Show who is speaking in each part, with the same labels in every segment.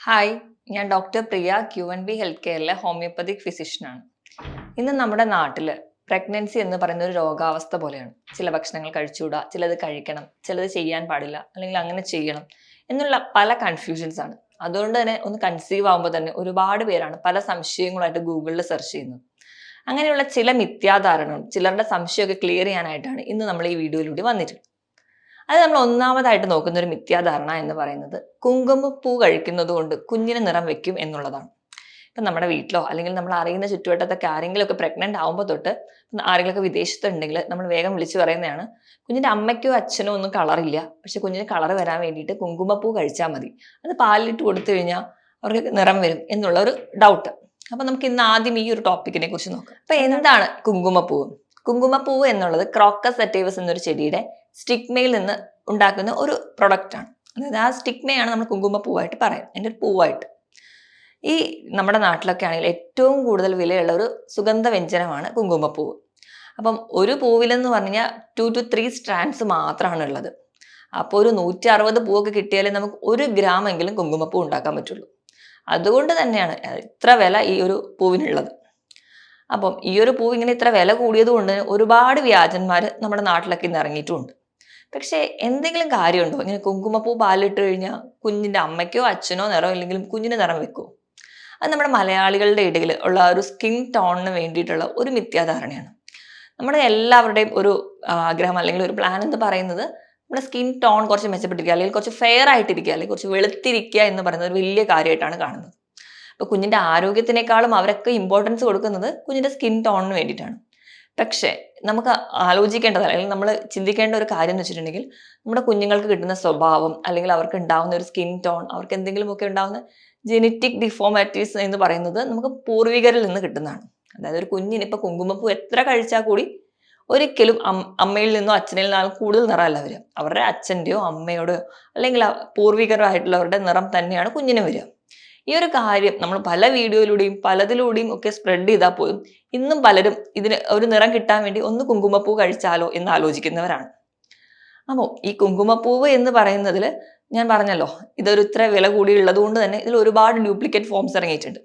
Speaker 1: Hi ഞാൻ doctor Priya Q N B health കെയറിലെ homoeopathic ഫിസിഷ്യനാണ് ഇന്ന് നമ്മുടെ നാട്ടിൽ പ്രഗ്നൻസി എന്ന് പറയുന്ന ഒരു രോഗാവസ്ഥ പോലെയാണ്. ചില ഭക്ഷണങ്ങൾ കഴിച്ചുകൂടാ ചിലത് കഴിക്കണം ചിലത് ചെയ്യാൻ പാടില്ല അല്ലെങ്കിൽ അങ്ങനെ ചെയ്യണം എന്നുള്ള പല കൺഫ്യൂഷൻസ് ആണ്. അതുകൊണ്ട് തന്നെ ഒന്ന് കൺസീവ് ആകുമ്പോൾ തന്നെ ഒരുപാട് പേരാണ് പല സംശയങ്ങളായിട്ട് ഗൂഗിളിൽ സെർച്ച് ചെയ്യുന്നത്. അങ്ങനെയുള്ള ചില മിഥ്യാധാരണകളും ചിലരുടെ സംശയമൊക്കെ ക്ലിയർ ചെയ്യാനായിട്ടാണ് ഇന്ന് നമ്മൾ ഈ വീഡിയോയിലൂടെ വന്നിട്ടുള്ളത് അത് നമ്മൾ ഒന്നാമതായിട്ട് നോക്കുന്ന ഒരു മിഥ്യാധാരണ എന്ന് പറയുന്നത് കുങ്കുമപ്പൂ കഴിക്കുന്നത് കൊണ്ട് കുഞ്ഞിന് നിറം വെക്കും എന്നുള്ളതാണ്. ഇപ്പം നമ്മുടെ വീട്ടിലോ അല്ലെങ്കിൽ നമ്മൾ അറിയുന്ന ചുറ്റുവട്ടത്തൊക്കെ ആരെങ്കിലുമൊക്കെ പ്രഗ്നന്റ് ആകുമ്പോൾ തൊട്ട് ആരെങ്കിലുമൊക്കെ വിദേശത്തുണ്ടെങ്കിൽ നമ്മൾ വേഗം വിളിച്ചു പറയുന്നതാണ് കുഞ്ഞിന്റെ അമ്മയ്ക്കോ അച്ഛനോ ഒന്നും കളറില്ല പക്ഷെ കുഞ്ഞിന് കളർ വരാൻ വേണ്ടിയിട്ട് കുങ്കുമപ്പൂ കഴിച്ചാൽ മതി. അത് പാലിലിട്ട് കൊടുത്തു കഴിഞ്ഞാൽ അവർക്ക് നിറം വരും എന്നുള്ള ഒരു ഡൗട്ട് അപ്പം നമുക്ക് ഇന്ന് ആദ്യം ഈ ഒരു ടോപ്പിക്കിനെ കുറിച്ച് നോക്കാം. അപ്പം എന്താണ് കുങ്കുമപ്പൂവ്? കുങ്കുമപ്പൂവ് എന്നുള്ളത് ക്രോക്കസ് അറ്റേവസ് എന്നൊരു ചെടിയുടെ സ്റ്റിഗ്മയിൽ നിന്ന് ഉണ്ടാക്കുന്ന ഒരു പ്രൊഡക്റ്റാണ് അതായത് ആ സ്റ്റിഗ്മയാണ് നമ്മൾ കുങ്കുമപ്പൂവായിട്ട് പറയാം എന്റെ ഒരു പൂവായിട്ട്. ഈ നമ്മുടെ നാട്ടിലൊക്കെ ആണെങ്കിൽ ഏറ്റവും കൂടുതൽ വിലയുള്ള ഒരു സുഗന്ധ വ്യഞ്ജനമാണ് കുങ്കുമപ്പൂവ്. അപ്പം ഒരു പൂവിലെന്ന് പറഞ്ഞാൽ ടു ടു ത്രീ സ്ട്രാൻഡ്സ് മാത്രമാണ് ഉള്ളത്. അപ്പോൾ ഒരു നൂറ്റി അറുപത് പൂവൊക്കെ കിട്ടിയാലേ നമുക്ക് ഒരു ഗ്രാമെങ്കിലും കുങ്കുമപ്പൂ ഉണ്ടാക്കാൻ പറ്റുള്ളൂ. അതുകൊണ്ട് തന്നെയാണ് ഇത്ര വില ഈ ഒരു പൂവിനുള്ളത്. അപ്പം ഈ ഒരു പൂവ് ഇങ്ങനെ ഇത്ര വില കൂടിയത് കൊണ്ട് ഒരുപാട് വ്യാജന്മാർ നമ്മുടെ നാട്ടിലൊക്കെ ഇന്ന് ഇറങ്ങിയിട്ടുമുണ്ട്. പക്ഷേ എന്തെങ്കിലും കാര്യമുണ്ടോ? ഇങ്ങനെ കുങ്കുമപ്പൂ പാലിട്ട് കഴിഞ്ഞാൽ കുഞ്ഞിന്റെ അമ്മയ്ക്കോ അച്ഛനോ നിറം ഇല്ലെങ്കിലും കുഞ്ഞിന് നിറം വെക്കുമോ അത് നമ്മുടെ മലയാളികളുടെ ഇടയിൽ ഉള്ള ഒരു സ്കിൻ ടോണിന് വേണ്ടിയിട്ടുള്ള ഒരു മിഥ്യാധാരണയാണ്. നമ്മുടെ എല്ലാവരുടെയും ഒരു ആഗ്രഹം അല്ലെങ്കിൽ ഒരു പ്ലാൻ എന്ന് പറയുന്നത് നമ്മുടെ സ്കിൻ ടോൺ കുറച്ച് മെച്ചപ്പെട്ടിരിക്കുക അല്ലെങ്കിൽ കുറച്ച് ഫെയർ ആയിട്ടിരിക്കുക അല്ലെങ്കിൽ കുറച്ച് വെളുത്തിരിക്കുക എന്ന് പറയുന്നത് ഒരു വലിയ കാര്യമായിട്ടാണ് കാണുന്നത്. അപ്പോൾ കുഞ്ഞിന്റെ ആരോഗ്യത്തിനേക്കാളും അവരൊക്കെ ഇമ്പോർട്ടൻസ് കൊടുക്കുന്നത് കുഞ്ഞിന്റെ സ്കിൻ ടോണിന് വേണ്ടിയിട്ടാണ്. പക്ഷേ നമുക്ക് ആലോചിക്കേണ്ടതാണ് അല്ലെങ്കിൽ നമ്മൾ ചിന്തിക്കേണ്ട ഒരു കാര്യം എന്ന് വെച്ചിട്ടുണ്ടെങ്കിൽ നമ്മുടെ കുഞ്ഞുങ്ങൾക്ക് കിട്ടുന്ന സ്വഭാവം അല്ലെങ്കിൽ അവർക്ക് ഉണ്ടാകുന്ന ഒരു സ്കിൻ ടോൺ അവർക്ക് എന്തെങ്കിലുമൊക്കെ ഉണ്ടാകുന്ന ജെനറ്റിക് ഡിഫോമാറ്റീസ് എന്ന് പറയുന്നത് നമുക്ക് പൂർവികരിൽ നിന്ന് കിട്ടുന്നതാണ്. അതായത് ഒരു കുഞ്ഞിന് ഇപ്പൊ കുങ്കുമപ്പൂ എത്ര കഴിച്ചാൽ കൂടി ഒരിക്കലും അമ്മയിൽ നിന്നോ അച്ഛനിൽ നിന്നോ കൂടുതൽ നിറമല്ല വരിക. അവരുടെ അച്ഛന്റെയോ അമ്മയോടെയോ അല്ലെങ്കിൽ പൂർവികരായിട്ടുള്ളവരുടെ നിറം തന്നെയാണ് കുഞ്ഞിന് വരിക. ഈ ഒരു കാര്യം നമ്മൾ പല വീഡിയോയിലൂടെയും പലതിലൂടെയും ഒക്കെ സ്പ്രെഡ് ചെയ്താൽ പോലും ഇന്നും പലരും ഇതിന് ഒരു നിറം കിട്ടാൻ വേണ്ടി ഒന്ന് കുങ്കുമപ്പൂ കഴിച്ചാലോ എന്ന് ആലോചിക്കുന്നവരാണ്. അപ്പോൾ ഈ കുങ്കുമപ്പൂവ് എന്ന് പറയുന്നതിൽ ഞാൻ പറഞ്ഞല്ലോ ഇതൊരു ഇത്ര വില കൂടിയുള്ളത് കൊണ്ട് തന്നെ ഇതിൽ ഒരുപാട് ഡ്യൂപ്ലിക്കേറ്റ് ഫോംസ് ഇറങ്ങിയിട്ടുണ്ട്.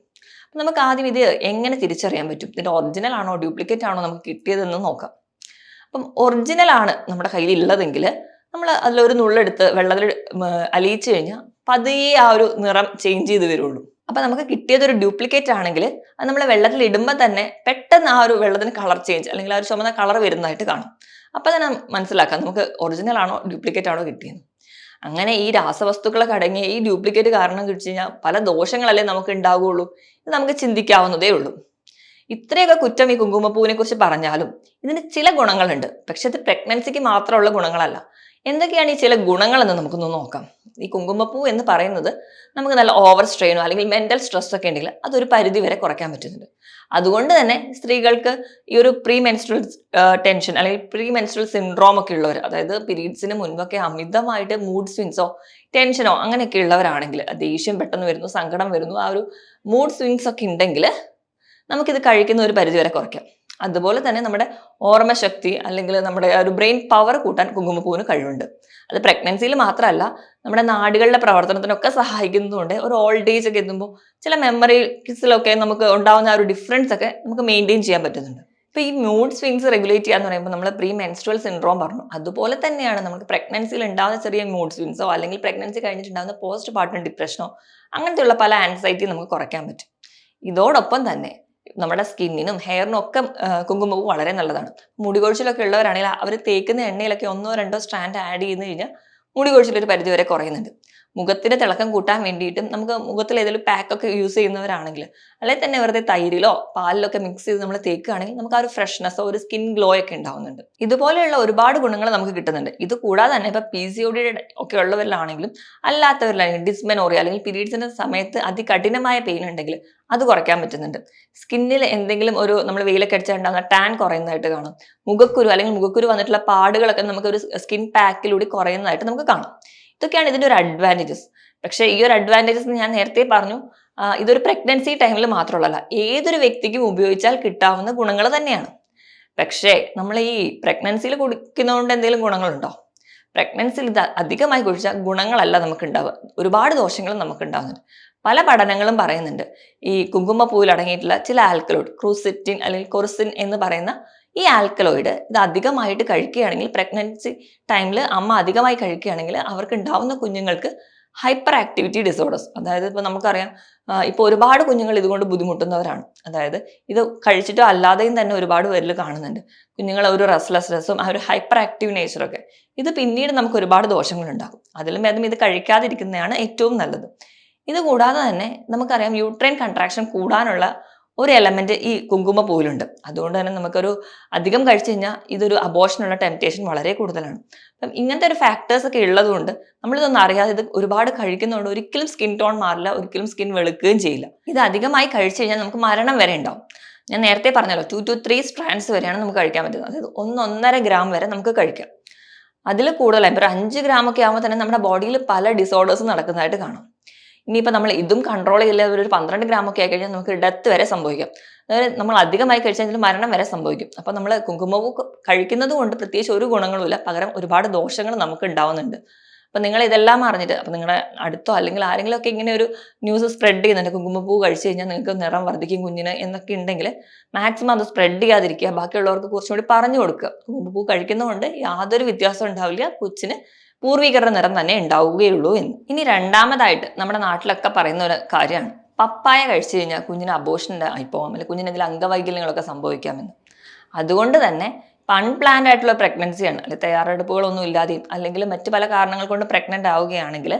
Speaker 1: അപ്പം നമുക്ക് ആദ്യം ഇത് എങ്ങനെ തിരിച്ചറിയാൻ പറ്റും? ഇതിന്റെ ഒറിജിനൽ ആണോ ഡ്യൂപ്ലിക്കേറ്റ് ആണോ നമുക്ക് കിട്ടിയതെന്ന് നോക്കാം. അപ്പം ഒറിജിനൽ ആണ് നമ്മുടെ കയ്യിൽ ഉള്ളതെങ്കിൽ നമ്മൾ അതിലൊരു നുള്ളെടുത്ത് വെള്ളത്തിൽ അലിയിച്ചു കഴിഞ്ഞാൽ പതിയെ ആ ഒരു നിറം ചേഞ്ച് ചെയ്ത് വരുള്ളൂ. അപ്പൊ നമുക്ക് കിട്ടിയത് ഒരു ഡ്യൂപ്ലിക്കേറ്റ് ആണെങ്കിൽ അത് നമ്മൾ വെള്ളത്തിൽ ഇടുമ്പോൾ തന്നെ പെട്ടെന്ന് ആ ഒരു വെള്ളത്തിന് കളർ ചേഞ്ച് അല്ലെങ്കിൽ ആ ഒരു ചുമന്ന കളർ വരുന്നതായിട്ട് കാണും. അപ്പൊ തന്നെ മനസ്സിലാക്കാം നമുക്ക് ഒറിജിനൽ ആണോ ഡ്യൂപ്ലിക്കേറ്റ് ആണോ കിട്ടിയത് അങ്ങനെ ഈ രാസവസ്തുക്കളൊക്കെ അടങ്ങിയ ഈ ഡ്യൂപ്ലിക്കേറ്റ് കാരണം കിട്ടി കഴിഞ്ഞാൽ പല ദോഷങ്ങളല്ലേ നമുക്ക് ഉണ്ടാവുകയുള്ളൂ ഇത് നമുക്ക് ചിന്തിക്കാവുന്നതേ ഉള്ളൂ. ഇത്രയൊക്കെ കുറ്റം ഈ കുങ്കുമപ്പൂവിനെ കുറിച്ച് പറഞ്ഞാലും ഇതിന് ചില ഗുണങ്ങളുണ്ട്. പക്ഷെ ഇത് പ്രഗ്നൻസിക്ക് മാത്രമുള്ള ഗുണങ്ങളല്ല. എന്തൊക്കെയാണ് ഈ ചില ഗുണങ്ങളെന്ന് നമുക്കൊന്ന് നോക്കാം. ഈ കുങ്കുമപ്പൂ എന്ന് പറയുന്നത് നമുക്ക് നല്ല ഓവർ സ്ട്രെയിനോ അല്ലെങ്കിൽ മെന്റൽ സ്ട്രെസ് ഒക്കെ ഉണ്ടെങ്കിൽ അതൊരു പരിധി വരെ കുറയ്ക്കാൻ പറ്റുന്നുണ്ട്. അതുകൊണ്ട് തന്നെ സ്ത്രീകൾക്ക് ഈ ഒരു പ്രീ മെൻസ്ട്രൽ ടെൻഷൻ അല്ലെങ്കിൽ പ്രീ മെൻസ്ട്രൽ സിൻഡ്രോം ഒക്കെ ഉള്ളവർ അതായത് പീരീഡ്സിന് മുൻപൊക്കെ അമിതമായിട്ട് മൂഡ് സ്വിങ്സോ ടെൻഷനോ അങ്ങനെയൊക്കെ ഉള്ളവരാണെങ്കിൽ ദേഷ്യം പെട്ടെന്ന് വരുന്നു സങ്കടം വരുന്നു ആ ഒരു മൂഡ് സ്വിങ്സ് ഒക്കെ ഉണ്ടെങ്കിൽ നമുക്കിത് കഴിക്കുന്ന ഒരു പരിധി വരെ കുറയ്ക്കാം. അതുപോലെ തന്നെ നമ്മുടെ ഓർമ്മശക്തി അല്ലെങ്കിൽ നമ്മുടെ ഒരു ബ്രെയിൻ പവർ കൂട്ടാൻ കുങ്കുമപ്പൂവിന് കഴിവുണ്ട്. അത് പ്രഗ്നൻസിയിൽ മാത്രമല്ല നമ്മുടെ നാടുകളുടെ പ്രവർത്തനത്തിനൊക്കെ സഹായിക്കുന്നതുകൊണ്ട് ഒരു ഓൾഡ് ഏജ് ഒക്കെ എത്തുമ്പോൾ ചില മെമ്മറീസിലൊക്കെ നമുക്ക് ഉണ്ടാകുന്ന ഒരു ഡിഫറൻസ് ഒക്കെ നമുക്ക് മെയിന്റെയിൻ ചെയ്യാൻ പറ്റുന്നുണ്ട്. ഇപ്പോൾ ഈ മൂഡ് സ്വിങ്സ് റെഗുലേറ്റ് ചെയ്യാന്ന് പറയുമ്പോൾ നമ്മൾ പ്രീ മെൻസ്ട്രൽ സിൻഡ്രോം പറഞ്ഞു. അതുപോലെ തന്നെയാണ് നമുക്ക് പ്രഗ്നൻസിയിൽ ഉണ്ടാകുന്ന ചെറിയ മൂഡ് സ്വിങ്സോ അല്ലെങ്കിൽ പ്രഗ്നൻസി കഴിഞ്ഞിട്ടുണ്ടാകുന്ന പോസ്റ്റ് പാർട്ടം ഡിപ്രഷനോ അങ്ങനത്തെയുള്ള പല ആൻസൈറ്റി നമുക്ക് കുറയ്ക്കാൻ പറ്റും. ഇതോടൊപ്പം തന്നെ നമ്മുടെ സ്കിന്നിനും ഹെയറിനും ഒക്കെ കുങ്കുമവും വളരെ നല്ലതാണ്. മുടി കൊഴിച്ചിലൊക്കെ ഉള്ളവരാണെങ്കിൽ അവർ തേക്കുന്ന എണ്ണയിലൊക്കെ ഒന്നോ രണ്ടോ സ്ട്രാൻഡ് ആഡ് ചെയ്ത് കഴിഞ്ഞാൽ മുടി കൊഴിച്ചിലൊരു പരിധി വരെ കുറയുന്നുണ്ട്. മുഖത്തിന്റെ തിളക്കം കൂട്ടാൻ വേണ്ടിയിട്ടും നമുക്ക് മുഖത്തിൽ ഏതെങ്കിലും പാക്കൊക്കെ യൂസ് ചെയ്യുന്നവരാണെങ്കിൽ അല്ലെങ്കിൽ തന്നെ വെറുതെ തൈരിലോ പാലിലോ ഒക്കെ മിക്സ് ചെയ്ത് നമ്മൾ തേക്കുകയാണെങ്കിൽ നമുക്ക് ആ ഒരു ഫ്രഷ്നെസ്സോ ഒരു സ്കിൻ ഗ്ലോ ഒക്കെ ഉണ്ടാവുന്നുണ്ട്. ഇതുപോലെയുള്ള ഒരുപാട് ഗുണങ്ങൾ നമുക്ക് കിട്ടുന്നുണ്ട്. ഇത് കൂടാതെ തന്നെ ഇപ്പൊ പി സി ഒ ഡിയുടെ ഒക്കെ ഉള്ളവരിലാണെങ്കിലും അല്ലാത്തവരിലാണെങ്കിലും ഡിസ്മെനോറിയ അല്ലെങ്കിൽ പീരീഡ്സിന്റെ സമയത്ത് അതികഠിനമായ പെയിൻ ഉണ്ടെങ്കിൽ അത് കുറയ്ക്കാൻ പറ്റുന്നുണ്ട്. സ്കിന്നിൽ എന്തെങ്കിലും ഒരു നമ്മൾ വെയിലൊക്കെ അടിച്ചാൽ ഉണ്ടാകുന്ന ടാൻ കുറയുന്നതായിട്ട് കാണും. മുഖക്കുരു അല്ലെങ്കിൽ മുഖക്കുരു വന്നിട്ടുള്ള പാടുകളൊക്കെ നമുക്ക് ഒരു സ്കിൻ പാക്കിലൂടെ കുറയുന്നതായിട്ട് നമുക്ക് കാണാം. ഇതൊക്കെയാണ് ഇതിന്റെ ഒരു അഡ്വാന്റേജസ് പക്ഷേ ഈ ഒരു അഡ്വാന്റേജസ് ഞാൻ നേരത്തെ പറഞ്ഞു ഇതൊരു പ്രഗ്നൻസി ടൈമിൽ മാത്രമുള്ളതല്ല ഏതൊരു വ്യക്തിക്കും ഉപയോഗിച്ചാൽ കിട്ടാവുന്ന ഗുണങ്ങൾ തന്നെയാണ്. പക്ഷേ നമ്മൾ ഈ പ്രഗ്നൻസിയിൽ കുടിക്കുന്നതുകൊണ്ട് എന്തെങ്കിലും ഗുണങ്ങളുണ്ടോ? പ്രഗ്നൻസിയിൽ ഇത് അധികമായി കുഴിച്ചാൽ ഗുണങ്ങളല്ല നമുക്ക് ഉണ്ടാവുക ഒരുപാട് ദോഷങ്ങളും നമുക്ക് പല പഠനങ്ങളും പറയുന്നുണ്ട്. ഈ കുങ്കുമപ്പൂവിൽ അടങ്ങിയിട്ടുള്ള ചില ആൽക്കലോയിഡ് ക്രൂസിറ്റിൻ അല്ലെങ്കിൽ കൊറിസിൻ എന്ന് പറയുന്ന ഈ ആൽക്കലോയിഡ് ഇത് അധികമായിട്ട് കഴിക്കുകയാണെങ്കിൽ പ്രഗ്നൻസി ടൈമിൽ അമ്മ അധികമായി കഴിക്കുകയാണെങ്കിൽ അവർക്ക് ഉണ്ടാവുന്ന കുഞ്ഞുങ്ങൾക്ക് ഹൈപ്പർ ആക്ടിവിറ്റി ഡിസോർഡേഴ്സ് അതായത് ഇപ്പോൾ നമുക്കറിയാം ഇപ്പോൾ ഒരുപാട് കുഞ്ഞുങ്ങൾ ഇതുകൊണ്ട് ബുദ്ധിമുട്ടുന്നവരാണ്. അതായത് ഇത് കഴിച്ചിട്ടോ അല്ലാതെയും തന്നെ ഒരുപാട് പേരിൽ കാണുന്നുണ്ട്. കുഞ്ഞുങ്ങൾ ഒരു റെസ്ലെസ്നെസ്സും ആ ഒരു ഹൈപ്പർ ആക്റ്റീവ് നേച്ചറൊക്കെ ഇത് പിന്നീട് നമുക്ക് ഒരുപാട് ദോഷങ്ങളുണ്ടാകും. അതിലും ഭേദം ഇത് കഴിക്കാതിരിക്കുന്നതാണ് ഏറ്റവും നല്ലത്. ഇത് കൂടാതെ തന്നെ നമുക്കറിയാം യൂട്രൈൻ കൺട്രാക്ഷൻ കൂടാനുള്ള ഒരു എലമെന്റ് ഈ കുങ്കുമ പൂവിലുണ്ട് അതുകൊണ്ട് തന്നെ നമുക്കൊരു അധികം കഴിച്ചു കഴിഞ്ഞാൽ ഇതൊരു അബോഷനുള്ള ടെംപ്റ്റേഷൻ വളരെ കൂടുതലാണ്. അപ്പം ഇങ്ങനത്തെ ഒരു ഫാക്ടേഴ്സ് ഒക്കെ ഉള്ളതുകൊണ്ട് നമ്മളിതൊന്നും അറിയാതെ ഇത് ഒരുപാട് കഴിക്കുന്നതുകൊണ്ട് ഒരിക്കലും സ്കിൻ ടോൺ മാറില്ല ഒരിക്കലും സ്കിൻ വെളുക്കുകയും ചെയ്യില്ല. ഇത് അധികമായി കഴിച്ചു കഴിഞ്ഞാൽ നമുക്ക് മരണം വരെ ഉണ്ടാവും. ഞാൻ നേരത്തെ പറഞ്ഞല്ലോ ടു ടു ത്രീ സ്ട്രാൻഡ്സ് വരെയാണ് നമുക്ക് കഴിക്കാൻ പറ്റുന്നത്. അതായത് ഒന്നൊന്നര ഗ്രാം വരെ നമുക്ക് കഴിക്കാം. അതിൽ കൂടുതലായി ഒരു അഞ്ച് ഗ്രാം ഒക്കെ ആകുമ്പോൾ തന്നെ നമ്മുടെ ബോഡിയിൽ പല ഡിസോർഡേഴ്സ് നടക്കുന്നതായിട്ട് കാണാം. ഇനിയിപ്പോൾ നമ്മൾ ഇതും കൺട്രോൾ ചെയ്യില്ല ഒരു പന്ത്രണ്ട് ഗ്രാം ഒക്കെ ആയി കഴിഞ്ഞാൽ നമുക്ക് ഡെത്ത് വരെ സംഭവിക്കാം. അതായത് നമ്മൾ അധികമായി കഴിച്ചാൽ മരണം വരെ സംഭവിക്കും. അപ്പോൾ നമ്മൾ കുങ്കുമപ്പൂ കഴിക്കുന്നത് കൊണ്ട് പ്രത്യേകിച്ച് ഒരു ഗുണങ്ങളുമില്ല പകരം ഒരുപാട് ദോഷങ്ങൾ നമുക്ക് ഉണ്ടാവുന്നുണ്ട്. അപ്പം നിങ്ങൾ ഇതെല്ലാം അറിഞ്ഞിട്ട് അപ്പം നിങ്ങളുടെ അടുത്തോ അല്ലെങ്കിൽ ആരെങ്കിലും ഒക്കെ ഇങ്ങനെ ഒരു ന്യൂസ് സ്പ്രെഡ് ചെയ്യുന്നുണ്ട് കുങ്കുമപ്പൂ കഴിച്ചു കഴിഞ്ഞാൽ നിങ്ങൾക്ക് നിറം വർദ്ധിക്കും കുഞ്ഞിന് എന്നൊക്കെ ഉണ്ടെങ്കിൽ മാക്സിമം അത് സ്പ്രെഡ് ചെയ്യാതിരിക്കുക. ബാക്കിയുള്ളവർക്ക് കുറച്ചും കൂടി പറഞ്ഞു കൊടുക്കുക. കുങ്കുമപ്പൂ കഴിക്കുന്നതുകൊണ്ട് യാതൊരു വ്യത്യാസം ഉണ്ടാവില്ല. കൊച്ചിന് പൂർവികരുടെ നിറം തന്നെ ഉണ്ടാവുകയുള്ളൂ എന്ന്. ഇനി രണ്ടാമതായിട്ട് നമ്മുടെ നാട്ടിലൊക്കെ പറയുന്ന ഒരു കാര്യമാണ്. പപ്പായ കഴിച്ചു കഴിഞ്ഞാൽ കുഞ്ഞിന് അബോഷന്റെ ആയിപ്പോവാം അല്ലെങ്കിൽ കുഞ്ഞിന് എന്തെങ്കിലും അംഗവൈകല്യങ്ങളൊക്കെ സംഭവിക്കാമെന്ന്. അതുകൊണ്ട് തന്നെ അൺപ്ലാൻഡ് ആയിട്ടുള്ള പ്രഗ്നൻസിയാണ് അല്ലെങ്കിൽ തയ്യാറെടുപ്പുകളൊന്നും ഇല്ലാതെയും അല്ലെങ്കിൽ മറ്റു പല കാരണങ്ങൾ കൊണ്ട് പ്രഗ്നന്റ് ആവുകയാണെങ്കിൽ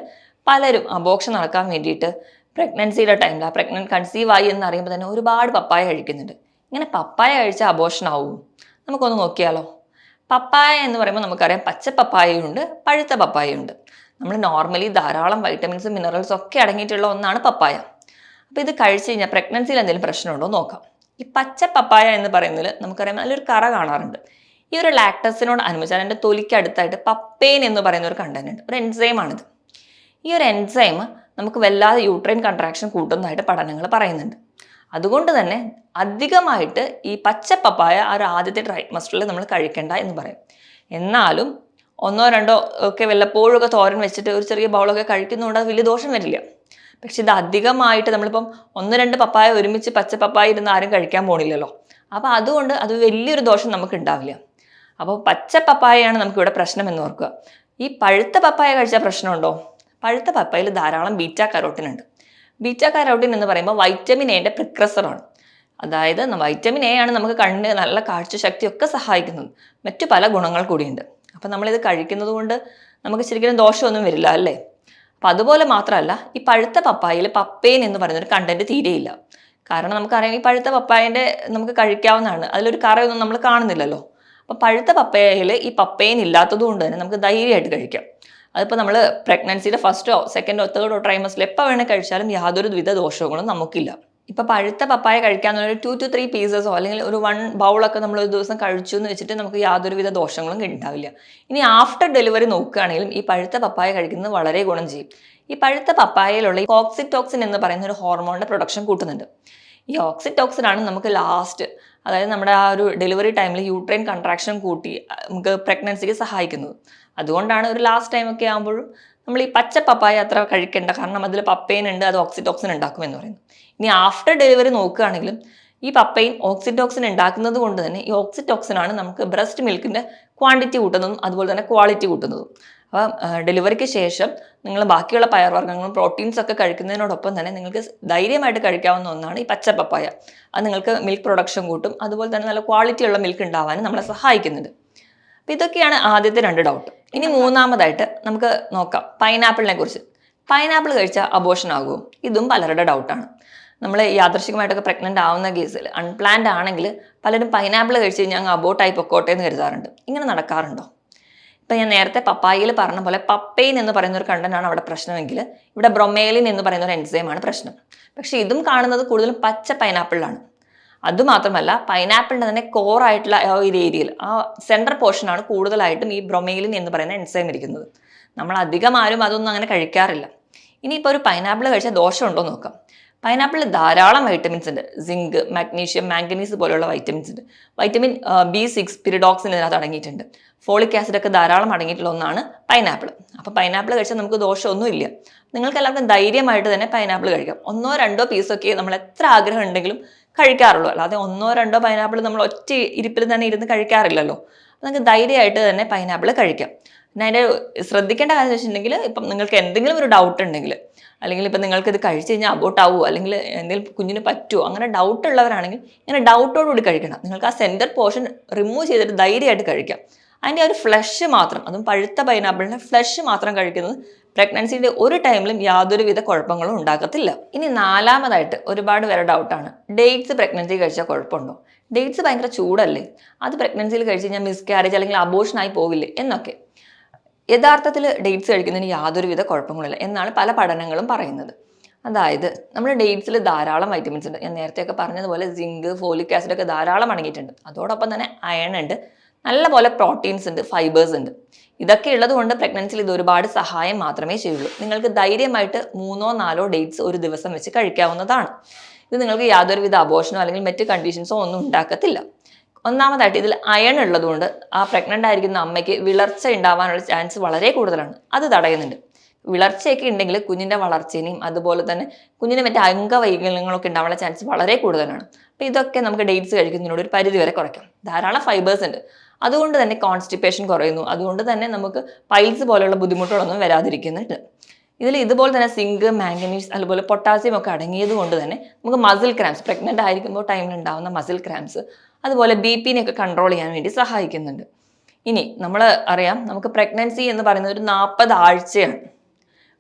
Speaker 1: പലരും അബോക്ഷൻ നടക്കാൻ വേണ്ടിയിട്ട് പ്രഗ്നൻസിയുടെ ടൈമിൽ ആ പ്രഗ്നന്റ് കൺസീവ് ആയി എന്ന് അറിയുമ്പോൾ തന്നെ ഒരുപാട് പപ്പായ കഴിക്കുന്നുണ്ട്. ഇങ്ങനെ പപ്പായ കഴിച്ചാൽ അബോഷൻ ആവും. നമുക്കൊന്ന് നോക്കിയാലോ? പപ്പായ എന്ന് പറയുമ്പോൾ നമുക്കറിയാം പച്ച പപ്പായയുണ്ട് പഴുത്ത പപ്പായയുണ്ട്. നമ്മൾ നോർമലി ധാരാളം വൈറ്റമിൻസും മിനറൽസും ഒക്കെ അടങ്ങിയിട്ടുള്ള ഒന്നാണ് പപ്പായ. അപ്പോൾ ഇത് കഴിച്ചു കഴിഞ്ഞാൽ പ്രഗ്നൻസിയിൽ എന്തെങ്കിലും പ്രശ്നമുണ്ടോ നോക്കാം. ഈ പച്ച പപ്പായ എന്ന് പറയുന്നതിൽ നമുക്കറിയാം നല്ലൊരു കറ കാണാറുണ്ട്. ഈ ഒരു ലാക്ടസിനോട് അനുബന്ധിച്ചാൽ എന്റെ തൊലിക്ക് അടുത്തായിട്ട് പപ്പേൻ എന്ന് പറയുന്ന ഒരു കണ്ടന്റ് ഉണ്ട്. ഒരു എൻസൈമാണിത് ഈ ഒരു എൻസൈം നമുക്ക് വല്ലാതെ യൂട്രൈൻ കൺട്രാക്ഷൻ കൂട്ടുന്നതായിട്ട് പഠനങ്ങൾ പറയുന്നുണ്ട്. അതുകൊണ്ട് തന്നെ അധികമായിട്ട് ഈ പച്ചപ്പപ്പായ ആ ഒരു ആദ്യത്തെ ട്രൈമസ്റ്ററിൽ നമ്മൾ കഴിക്കേണ്ട എന്ന് പറയും. എന്നാലും ഒന്നോ രണ്ടോ ഒക്കെ വല്ലപ്പോഴും ഒക്കെ തോരൻ വെച്ചിട്ട് ഒരു ചെറിയ ബൗളൊക്കെ കഴിക്കുന്നതുകൊണ്ട് അത് വലിയ ദോഷം വരില്ല. പക്ഷെ ഇത് അധികമായിട്ട് നമ്മളിപ്പം ഒന്ന് രണ്ട് പപ്പായ ഒരുമിച്ച് പച്ച പപ്പായ ഇരുന്ന് ആരും കഴിക്കാൻ പോണില്ലല്ലോ. അപ്പോൾ അതുകൊണ്ട് അത് വലിയൊരു ദോഷം നമുക്ക് ഉണ്ടാവില്ല അപ്പോൾ പച്ച പപ്പായയാണ് നമുക്കിവിടെ പ്രശ്നം എന്ന് ഓർക്കുക. ഈ പഴുത്ത പപ്പായ കഴിച്ചാൽ പ്രശ്നമുണ്ടോ? പഴുത്ത പപ്പായയിൽ ധാരാളം ബീറ്റാ കരോട്ടിൻ ഉണ്ട്. ബീറ്റ കരോട്ടിൻ എന്ന് പറയുമ്പോൾ വൈറ്റമിൻ എയുടെ പ്രിക്രസറാണ് അതായത് വൈറ്റമിൻ എ ആണ് നമുക്ക് കണ്ണിന് നല്ല കാഴ്ച ശക്തിയൊക്കെ സഹായിക്കുന്നത്. മറ്റു പല ഗുണങ്ങൾ കൂടിയുണ്ട്. അപ്പം നമ്മളിത് കഴിക്കുന്നത് കൊണ്ട് നമുക്ക് ശരിക്കും ദോഷമൊന്നും വരില്ല അല്ലേ? അപ്പം അതുപോലെ മാത്രമല്ല ഈ പഴുത്ത പപ്പായയിൽ പപ്പേൻ എന്ന് പറയുന്നൊരു കണ്ടന്റ് തീരെയില്ല. കാരണം നമുക്കറിയാം ഈ പഴുത്ത പപ്പായന്റെ നമുക്ക് കഴിക്കാവുന്നതാണ്. അതിലൊരു കറയൊന്നും നമ്മൾ കാണുന്നില്ലല്ലോ. അപ്പം പഴുത്ത പപ്പയയിൽ ഈ പപ്പേൻ ഇല്ലാത്തത് കൊണ്ട് തന്നെ നമുക്ക് ധൈര്യമായിട്ട് കഴിക്കാം. അതിപ്പോൾ നമ്മൾ പ്രഗ്നൻസിയുടെ ഫസ്റ്റോ സെക്കൻഡോ തേർഡോ ട്രൈമസ്റ്റിൽ എപ്പോൾ വേണേൽ കഴിച്ചാലും യാതൊരു വിധ ദോഷങ്ങളും നമുക്കില്ല. ഇപ്പോൾ പഴുത്ത പപ്പായ കഴിക്കാൻ ഒരു ടു ടു ത്രീ പീസസോ അല്ലെങ്കിൽ ഒരു വൺ ബൗളൊക്കെ നമ്മൾ ഒരു ദിവസം കഴിച്ചു എന്ന് വെച്ചിട്ട് നമുക്ക് യാതൊരുവിധ ദോഷങ്ങളും ഉണ്ടാവില്ല ഇനി ആഫ്റ്റർ ഡെലിവറി നോക്കുകയാണെങ്കിലും ഈ പഴുത്ത പപ്പായ കഴിക്കുന്നത് വളരെ ഗുണം ചെയ്യും. ഈ പഴുത്ത പപ്പായയിലുള്ള ഈ ഓക്സിറ്റോക്സിൻ എന്ന് പറയുന്ന ഒരു ഹോർമോണിന്റെ പ്രൊഡക്ഷൻ കൂട്ടുന്നുണ്ട്. ഈ ഓക്സിറ്റോക്സിൻ ആണ് നമുക്ക് ലാസ്റ്റ് അതായത് നമ്മുടെ ആ ഒരു ഡെലിവറി ടൈമിൽ യൂട്രൈൻ കൺട്രാക്ഷൻ കൂട്ടി നമുക്ക് പ്രഗ്നൻസിക്ക് സഹായിക്കുന്നത്. അതുകൊണ്ടാണ് ഒരു ലാസ്റ്റ് ടൈമൊക്കെ ആകുമ്പോഴും നമ്മൾ ഈ പച്ച പപ്പായ അത്ര കഴിക്കേണ്ട. കാരണം അതിൽ പപ്പൈൻ ഉണ്ട് അത് ഓക്സിറ്റോക്സിൻ ഉണ്ടാക്കും എന്ന് പറയുന്നു ഇനി ആഫ്റ്റർ ഡെലിവറി നോക്കുകയാണെങ്കിലും ഈ പപ്പൈൻ ഓക്സിറ്റോക്സിൻ ഉണ്ടാക്കുന്നത് കൊണ്ട് തന്നെ ഈ ഓക്സിറ്റോക്സിൻ ആണ് നമുക്ക് ബ്രസ്റ്റ് മിൽക്കിന്റെ ക്വാണ്ടിറ്റി കൂട്ടുന്നതും അതുപോലെ തന്നെ ക്വാളിറ്റി കൂട്ടുന്നതും. അപ്പം ഡെലിവറിക്ക് ശേഷം നിങ്ങൾ ബാക്കിയുള്ള പയർവർഗങ്ങളും പ്രോട്ടീൻസ് ഒക്കെ കഴിക്കുന്നതിനോടൊപ്പം തന്നെ നിങ്ങൾക്ക് ധൈര്യമായിട്ട് കഴിക്കാവുന്ന ഒന്നാണ് ഈ പച്ച പപ്പായ അത് നിങ്ങൾക്ക് മിൽക്ക് പ്രൊഡക്ഷൻ കൂട്ടും. അതുപോലെ തന്നെ നല്ല ക്വാളിറ്റിയുള്ള മിൽക്ക് ഉണ്ടാവാനും നമ്മളെ സഹായിക്കുന്നത്. അപ്പം ഇതൊക്കെയാണ് ആദ്യത്തെ രണ്ട് ഡൗട്ട് ഇനി മൂന്നാമതായിട്ട് നമുക്ക് നോക്കാം. പൈനാപ്പിളിനെ കുറിച്ച്. പൈനാപ്പിൾ കഴിച്ചാൽ അബോഷൻ ആകുമോ ഇതും പലരുടെ ഡൗട്ടാണ് നമ്മൾ യാദർശികമായിട്ടൊക്കെ പ്രഗ്നന്റ് ആവുന്ന കേസിൽ അൺപ്ലാൻഡ് ആണെങ്കിൽ പലരും പൈനാപ്പിൾ കഴിച്ച് കഴിഞ്ഞാൽ അങ്ങ് അബോട്ടായി പൊക്കോട്ടെ എന്ന് കരുതാറുണ്ട്. ഇങ്ങനെ നടക്കാറുണ്ടോ? ഇപ്പം ഞാൻ നേരത്തെ പപ്പായയിൽ പറഞ്ഞ പോലെ പപ്പൈൻ എന്ന് പറയുന്ന ഒരു കണ്ടനാണ് അവിടെ പ്രശ്നമെങ്കിൽ ഇവിടെ ബ്രൊമേലിൻ എന്ന് പറയുന്ന ഒരു എൻസൈമാണ് പ്രശ്നം. പക്ഷേ ഇതും കാണുന്നത് കൂടുതലും പച്ച പൈനാപ്പിളിലാണ് അതുമാത്രമല്ല പൈനാപ്പിളിന്റെ തന്നെ കോർ ആയിട്ടുള്ള ആ ഒരു ഏരിയയിൽ ആ സെൻട്രൽ പോർഷനാണ് കൂടുതലായിട്ടും ഈ ബ്രൊമേലിൻ എന്ന് പറയുന്ന എൻസൈം ഇരിക്കുന്നത്. നമ്മൾ അധികം ആരും അതൊന്നും അങ്ങനെ കഴിക്കാറില്ല. ഇനിയിപ്പോൾ ഒരു പൈനാപ്പിൾ കഴിച്ചാൽ ദോഷമുണ്ടോ നോക്കാം. പൈനാപ്പിളിൽ ധാരാളം വൈറ്റമിൻസ് ഉണ്ട്. സിങ്ക് മാഗ്നീഷ്യം മാംഗനീസ് പോലുള്ള വൈറ്റമിൻസ് ഉണ്ട്. വൈറ്റമിൻ ബി സിക്സ് പിരിഡോക്സിൻ ഇതിനകത്ത് അടങ്ങിയിട്ടുണ്ട്. ഫോളിക് ആസിഡ് ഒക്കെ ധാരാളം അടങ്ങിയിട്ടുള്ള ഒന്നാണ് പൈനാപ്പിൾ അപ്പോൾ പൈനാപ്പിൾ കഴിച്ചാൽ നമുക്ക് ദോഷമൊന്നുമില്ല നിങ്ങൾക്ക് എല്ലാവർക്കും ധൈര്യമായിട്ട് തന്നെ പൈനാപ്പിൾ കഴിക്കാം. ഒന്നോ രണ്ടോ പീസൊക്കെ നമ്മൾ എത്ര ആഗ്രഹം ഉണ്ടെങ്കിലും കഴിക്കാറുള്ളൂ. അല്ലാതെ ഒന്നോ രണ്ടോ പൈനാപ്പിൾ നമ്മൾ ഒറ്റ ഇരിപ്പിൽ തന്നെ ഇരുന്ന് കഴിക്കാറില്ലല്ലോ. നിങ്ങൾക്ക് ധൈര്യമായിട്ട് തന്നെ പൈനാപ്പിൾ കഴിക്കാം. അതിന്റെ ശ്രദ്ധിക്കേണ്ട കാര്യം വെച്ചിട്ടുണ്ടെങ്കിൽ ഇപ്പം നിങ്ങൾക്ക് എന്തെങ്കിലും ഒരു ഡൗട്ട് ഉണ്ടെങ്കിൽ അല്ലെങ്കിൽ ഇപ്പം നിങ്ങൾക്ക് ഇത് കഴിച്ച് കഴിഞ്ഞാൽ അബോട്ട് ആവുമോ അല്ലെങ്കിൽ എന്തെങ്കിലും കുഞ്ഞിന് പറ്റുമോ അങ്ങനെ ഡൗട്ട് ഉള്ളവരാണെങ്കിൽ ഇങ്ങനെ ഡൗട്ടോടുകൂടി കഴിക്കണം. നിങ്ങൾക്ക് ആ സെന്റർ പോർഷൻ റിമൂവ് ചെയ്തിട്ട് ധൈര്യമായിട്ട് കഴിക്കാം. അതിന്റെ ആ ഒരു ഫ്ലഷ് മാത്രം അതും പഴുത്ത പൈനാപ്പിളിന്റെ ഫ്ലഷ് മാത്രം കഴിക്കുന്നത് പ്രഗ്നൻസിയുടെ ഒരു ടൈമിലും യാതൊരുവിധ കുഴപ്പങ്ങളും ഉണ്ടാക്കത്തില്ല ഇനി നാലാമതായിട്ട് ഒരുപാട് പേരുടെ ഡൗട്ടാണ് ഡേറ്റ്സ് പ്രഗ്നൻസി കഴിച്ചാൽ കുഴപ്പമുണ്ടോ? ഡേറ്റ്സ് ഭയങ്കര ചൂടല്ലേ? അത് പ്രഗ്നൻസിയിൽ കഴിച്ച് കഴിഞ്ഞാൽ മിസ്കാരേജ് അല്ലെങ്കിൽ അബോഷനായി പോവില്ലേ? എന്നൊക്കെ. യഥാർത്ഥത്തിൽ ഡേറ്റ്സ് കഴിക്കുന്നതിന് യാതൊരുവിധ കുഴപ്പങ്ങളില്ല എന്നാണ് പല പഠനങ്ങളും പറയുന്നത്. അതായത് നമ്മുടെ ഡേറ്റ്സിൽ ധാരാളം വൈറ്റമിൻസ് ഉണ്ട്. ഞാൻ നേരത്തെയൊക്കെ പറഞ്ഞതുപോലെ സിങ്ക് ഫോലിക് ആസിഡ് ഒക്കെ ധാരാളം അടങ്ങിയിട്ടുണ്ട്. അതോടൊപ്പം തന്നെ അയൺ ഉണ്ട്. നല്ലപോലെ പ്രോട്ടീൻസ് ഉണ്ട് ഫൈബേഴ്സ് ഉണ്ട്. ഇതൊക്കെ ഉള്ളതുകൊണ്ട് പ്രഗ്നൻസിയിൽ ഇത് ഒരുപാട് സഹായം മാത്രമേ ചെയ്യുള്ളൂ. നിങ്ങൾക്ക് ധൈര്യമായിട്ട് മൂന്നോ നാലോ ഡേറ്റ്സ് ഒരു ദിവസം വെച്ച് കഴിക്കാവുന്നതാണ്. ഇത് നിങ്ങൾക്ക് യാതൊരുവിധ അബോഷനോ അല്ലെങ്കിൽ മറ്റ് കണ്ടീഷൻസോ ഒന്നും ഉണ്ടാക്കത്തില്ല. ഒന്നാമതായിട്ട് ഇതിൽ അയൺ ഉള്ളതുകൊണ്ട് ആ പ്രഗ്നന്റ് ആയിരിക്കുന്ന അമ്മയ്ക്ക് വിളർച്ച ഉണ്ടാവാനുള്ള ചാൻസ് വളരെ കൂടുതലാണ്. അത് തടയുന്നുണ്ട്. വിളർച്ചയൊക്കെ ഉണ്ടെങ്കിൽ കുഞ്ഞിന്റെ വളർച്ചേനെയും അതുപോലെ തന്നെ കുഞ്ഞിന് മറ്റേ അംഗവൈകല്യങ്ങളൊക്കെ ഉണ്ടാവാനുള്ള ചാൻസ് വളരെ കൂടുതലാണ്. അപ്പോൾ ഇതൊക്കെ നമുക്ക് ഡേറ്റ്സ് കഴിക്കുന്നതിനോട് ഒരു പരിധി വരെ കുറയ്ക്കാം. ധാരാളം ഫൈബേഴ്സ് ഉണ്ട്. അതുകൊണ്ട് തന്നെ കോൺസ്റ്റിപ്പേഷൻ കുറയുന്നു. അതുകൊണ്ട് തന്നെ നമുക്ക് പൈൽസ് പോലെയുള്ള ബുദ്ധിമുട്ടുകളൊന്നും വരാതിരിക്കുന്നുണ്ട്. ഇതിൽ ഇതുപോലെ തന്നെ സിങ്ക് മാംഗനീസ് അതുപോലെ പൊട്ടാസ്യം ഒക്കെ അടങ്ങിയത് കൊണ്ട് തന്നെ നമുക്ക് മസിൽ ക്രാംസ് പ്രഗ്നന്റ് ആയിരിക്കുമ്പോൾ ടൈമിൽ ഉണ്ടാകുന്ന മസിൽ ക്രാംസ് അതുപോലെ ബി പിനെയൊക്കെ കൺട്രോൾ ചെയ്യാൻ വേണ്ടി സഹായിക്കുന്നുണ്ട്. ഇനി നമ്മൾ അറിയാം നമുക്ക് പ്രഗ്നൻസി എന്ന് പറയുന്നത് ഒരു നാൽപ്പത് ആഴ്ചയാണ്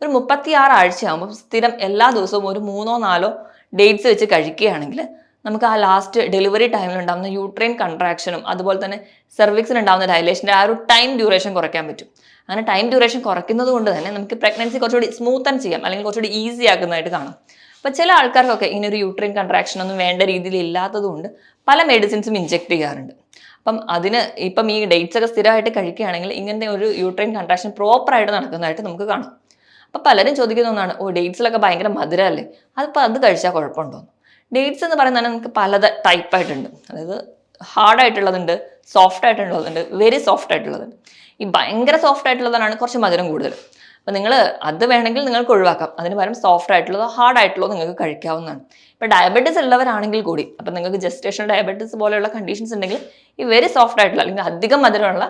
Speaker 1: ഒരു മുപ്പത്തിയാറ് ആഴ്ചയാകുമ്പോൾ സ്ഥിരം എല്ലാ ദിവസവും ഒരു മൂന്നോ നാലോ ഡേറ്റ്സ് വെച്ച് കഴിക്കുകയാണെങ്കിൽ നമുക്ക് ആ ലാസ്റ്റ് ഡെലിവറി ടൈമിൽ ഉണ്ടാകുന്ന യൂട്രെയിൻ കൺട്രാക്ഷനും അതുപോലെ തന്നെ സെർവിക്സിന് ഉണ്ടാകുന്ന ഡയലേഷന്റെ ആ ഒരു ടൈം ഡ്യൂറേഷൻ കുറയ്ക്കാൻ പറ്റും. അങ്ങനെ ടൈം ഡ്യൂറേഷൻ കുറയ്ക്കുന്നത് കൊണ്ട് തന്നെ നമുക്ക് പ്രഗ്നൻസി കുറച്ചുകൂടി സ്മൂത്തൻ ചെയ്യാം അല്ലെങ്കിൽ കുറച്ചുകൂടി ഈസി ആക്കുന്നതായിട്ട് കാണാം. അപ്പോൾ ചില ആൾക്കാർക്കൊക്കെ ഇങ്ങനെ ഒരു കൺട്രാക്ഷൻ ഒന്നും വേണ്ട രീതിയിൽ ഇല്ലാത്തതുകൊണ്ട് പല മെഡിസിൻസും ഇഞ്ചെക്ട് ചെയ്യാറുണ്ട്. അപ്പം അതിന് ഇപ്പം ഈ ഡേറ്റ്സ് ഒക്കെ സ്ഥിരമായിട്ട് കഴിക്കുകയാണെങ്കിൽ ഇങ്ങനത്തെ ഒരു യൂട്രൈൻ കൺട്രാക്ഷൻ പ്രോപ്പറായിട്ട് നടക്കുന്നതായിട്ട് നമുക്ക് കാണാം. അപ്പം പലരും ചോദിക്കുന്ന ഒന്നാണ് ഓ ഡേറ്റ്സിലൊക്കെ ഭയങ്കര മധുരമല്ലേ? അതിപ്പോൾ അത് കഴിച്ചാൽ കുഴപ്പമുണ്ടോ? ഡേറ്റ്സ് എന്ന് പറയുന്നത് നമുക്ക് പല ടൈപ്പായിട്ടുണ്ട് അതായത് ഹാർഡ് ആയിട്ടുള്ളതുണ്ട് സോഫ്റ്റ് ആയിട്ടുള്ളതുണ്ട് വെരി സോഫ്റ്റ് ആയിട്ടുള്ളതുണ്ട്. ഈ ഭയങ്കര സോഫ്റ്റ് ആയിട്ടുള്ളതാണ് കുറച്ച് മധുരം കൂടുതൽ. അപ്പോൾ നിങ്ങൾ അത് വേണമെങ്കിൽ നിങ്ങൾക്ക് ഒഴിവാക്കാം. അതിന് പകരം സോഫ്റ്റ് ആയിട്ടുള്ളതോ ഹാർഡ് ആയിട്ടുള്ളതോ നിങ്ങൾക്ക് കഴിക്കാവുന്നതാണ്. ഇപ്പോൾ ഡയബറ്റീസ് ഉള്ളവരാണെങ്കിൽ കൂടി അപ്പോൾ നിങ്ങൾക്ക് ജസ്റ്റേഷൻ ഡയബറ്റീസ് പോലെയുള്ള കണ്ടീഷൻസ് ഉണ്ടെങ്കിൽ ഈ വെരി സോഫ്റ്റ് ആയിട്ടുള്ള അല്ലെങ്കിൽ അധികം മധുരമുള്ള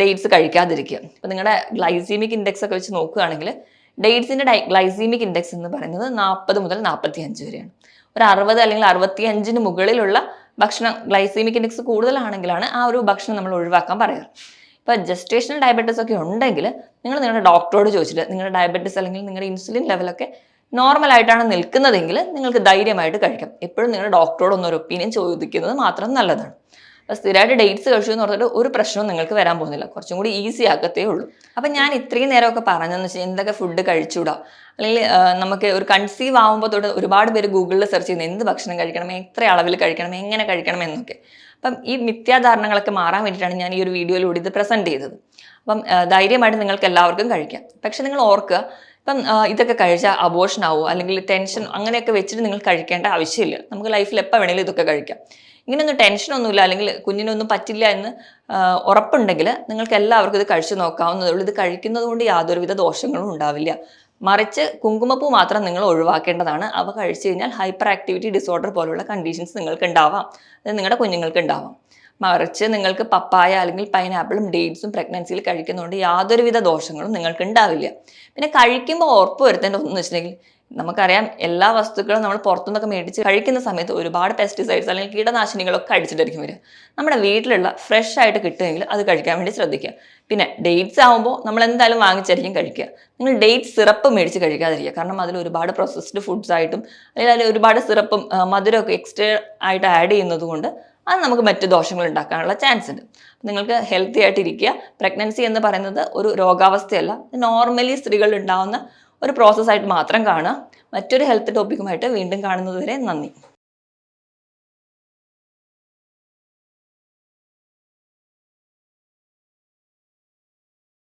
Speaker 1: ഡേറ്റ്സ് കഴിക്കാതിരിക്കുക. ഇപ്പോൾ നിങ്ങളുടെ ഗ്ലൈസീമിക് ഇൻഡെക്സ് ഒക്കെ വെച്ച് നോക്കുകയാണെങ്കിൽ ഡേറ്റ്സിന്റെ ഗ്ലൈസീമിക് ഇൻഡെക്സ് എന്ന് പറയുന്നത് നാൽപ്പത് മുതൽ നാൽപ്പത്തി അഞ്ച് വരെയാണ്. ഒരു അറുപത് അല്ലെങ്കിൽ അറുപത്തി അഞ്ചിന് മുകളിലുള്ള ഭക്ഷണം ഗ്ലൈസീമിക് ഇൻഡെക്സ് കൂടുതലാണെങ്കിലാണ് ആ ഒരു ഭക്ഷണം നമ്മൾ ഒഴിവാക്കാൻ പറയാറ് ഇപ്പോൾ ജസ്റ്റേഷണൽ ഡയബറ്റീസ് ഒക്കെ ഉണ്ടെങ്കിൽ നിങ്ങൾ നിങ്ങളുടെ ഡോക്ടറോട് ചോദിച്ചിട്ട് നിങ്ങളുടെ ഡയബറ്റീസ് അല്ലെങ്കിൽ നിങ്ങളുടെ ഇൻസുലിൻ ലെവലൊക്കെ നോർമൽ ആയിട്ടാണ് നിൽക്കുന്നതെങ്കിൽ നിങ്ങൾക്ക് ധൈര്യമായിട്ട് കഴിക്കാം. എപ്പോഴും നിങ്ങളുടെ ഡോക്ടറോട് ഒന്നൊരു ഒപ്പീനിയൻ ചോദിക്കുന്നത് മാത്രം നല്ലതാണ്. അപ്പോൾ സ്ഥിരമായിട്ട് ഡേറ്റ്സ് കഴിച്ചു എന്ന് പറഞ്ഞിട്ട് ഒരു പ്രശ്നവും നിങ്ങൾക്ക് വരാൻ പോകുന്നില്ല. കുറച്ചും കൂടി ഈസി ആക്കത്തേ ഉള്ളൂ. അപ്പം ഞാൻ ഇത്രയും നേരമൊക്കെ പറഞ്ഞതെന്ന് വെച്ചാൽ എന്തൊക്കെ ഫുഡ് കഴിച്ചുകൂടാ? അല്ലെങ്കിൽ നമുക്ക് ഒരു കൺസീവ് ആകുമ്പോൾ തൊട്ട് ഒരുപാട് പേര് ഗൂഗിളിൽ സെർച്ച് ചെയ്യുന്നത് എന്ത് ഭക്ഷണം കഴിക്കണം എത്ര അളവിൽ കഴിക്കണം എങ്ങനെ കഴിക്കണം എന്നൊക്കെ. അപ്പം ഈ മിഥ്യാധാരണകളൊക്കെ മാറാൻ വേണ്ടിയിട്ടാണ് ഞാൻ ഈ ഒരു വീഡിയോയിലൂടെ ഇത് പ്രസന്റ് ചെയ്തത്. അപ്പം ധൈര്യമായിട്ട് നിങ്ങൾക്ക് എല്ലാവർക്കും കഴിക്കാം. പക്ഷെ നിങ്ങൾ ഓർക്കുക ഇപ്പം ഇതൊക്കെ കഴിച്ചാൽ അബോഷൻ ആവുമോ അല്ലെങ്കിൽ ടെൻഷൻ അങ്ങനെയൊക്കെ വെച്ചിട്ട് നിങ്ങൾ കഴിക്കേണ്ട ആവശ്യമില്ല. നമുക്ക് ലൈഫിൽ എപ്പോൾ വേണമെങ്കിലും ഇതൊക്കെ കഴിക്കാം. ഇങ്ങനെയൊന്നും ടെൻഷനൊന്നുമില്ല അല്ലെങ്കിൽ കുഞ്ഞിനൊന്നും പറ്റില്ല എന്ന് ഉറപ്പുണ്ടെങ്കിൽ നിങ്ങൾക്ക് എല്ലാവർക്കും ഇത് കഴിച്ചു നോക്കാവുന്നതേ ഉള്ളൂ. ഇത് കഴിക്കുന്നത് കൊണ്ട് യാതൊരുവിധ ദോഷങ്ങളും ഉണ്ടാവില്ല. മറിച്ച് കുങ്കുമപ്പൂ മാത്രം നിങ്ങൾ ഒഴിവാക്കേണ്ടതാണ്. അവ കഴിച്ചു കഴിഞ്ഞാൽ ഹൈപ്പർ ആക്ടിവിറ്റി ഡിസോർഡർ പോലുള്ള കണ്ടീഷൻസ് നിങ്ങൾക്ക് ഉണ്ടാവാം. അത് നിങ്ങളുടെ കുഞ്ഞുങ്ങൾക്ക് ഉണ്ടാവാം. മറിച്ച് നിങ്ങൾക്ക് പപ്പായ അല്ലെങ്കിൽ പൈനാപ്പിളും ഡേറ്റ്സും പ്രഗ്നൻസിയിൽ കഴിക്കുന്നതുകൊണ്ട് യാതൊരുവിധ ദോഷങ്ങളും നിങ്ങൾക്ക് ഉണ്ടാവില്ല. പിന്നെ കഴിക്കുമ്പോൾ ഉറപ്പ് വരുത്തേണ്ട ഒന്നെന്ന് വെച്ചിട്ടുണ്ടെങ്കിൽ നമുക്കറിയാം എല്ലാ വസ്തുക്കളും നമ്മൾ പുറത്തുനിന്നൊക്കെ മേടിച്ച് കഴിക്കുന്ന സമയത്ത് ഒരുപാട് പെസ്റ്റിസൈഡ്സ് അല്ലെങ്കിൽ കീടനാശിനികളൊക്കെ അടിച്ചിട്ടായിരിക്കും വരിക. നമ്മുടെ വീട്ടിലുള്ള ഫ്രഷ് ആയിട്ട് കിട്ടുമെങ്കിൽ അത് കഴിക്കാൻ വേണ്ടി ശ്രദ്ധിക്കുക. പിന്നെ ഡേറ്റ്സ് ആകുമ്പോൾ നമ്മൾ എന്തായാലും വാങ്ങിച്ചായിരിക്കും കഴിക്കുക. നിങ്ങൾ ഡേറ്റ് സിറപ്പ് മേടിച്ച് കഴിക്കാതിരിക്കുക. കാരണം അതിൽ ഒരുപാട് പ്രോസസ്ഡ് ഫുഡ്സ് ആയിട്ടും അല്ലെങ്കിൽ അതിൽ ഒരുപാട് സിറപ്പും മധുരമൊക്കെ എക്സ്ട്രാ ആയിട്ട് ആഡ് ചെയ്യുന്നത് കൊണ്ട് അത് നമുക്ക് മറ്റ് ദോഷങ്ങൾ ഉണ്ടാക്കാനുള്ള ചാൻസ് ഉണ്ട്. നിങ്ങൾക്ക് ഹെൽത്തി ആയിട്ടിരിക്കുക പ്രഗ്നൻസി എന്ന് പറയുന്നത് ഒരു രോഗാവസ്ഥയല്ല. നോർമലി സ്ത്രീകളിൽ ഉണ്ടാകുന്ന ഒരു പ്രോസസ്സായിട്ട് മാത്രം കാണുക. മറ്റൊരു ഹെൽത്ത് ടോപ്പിക്കുമായിട്ട് വീണ്ടും കാണുന്നത് വരെ നന്ദി.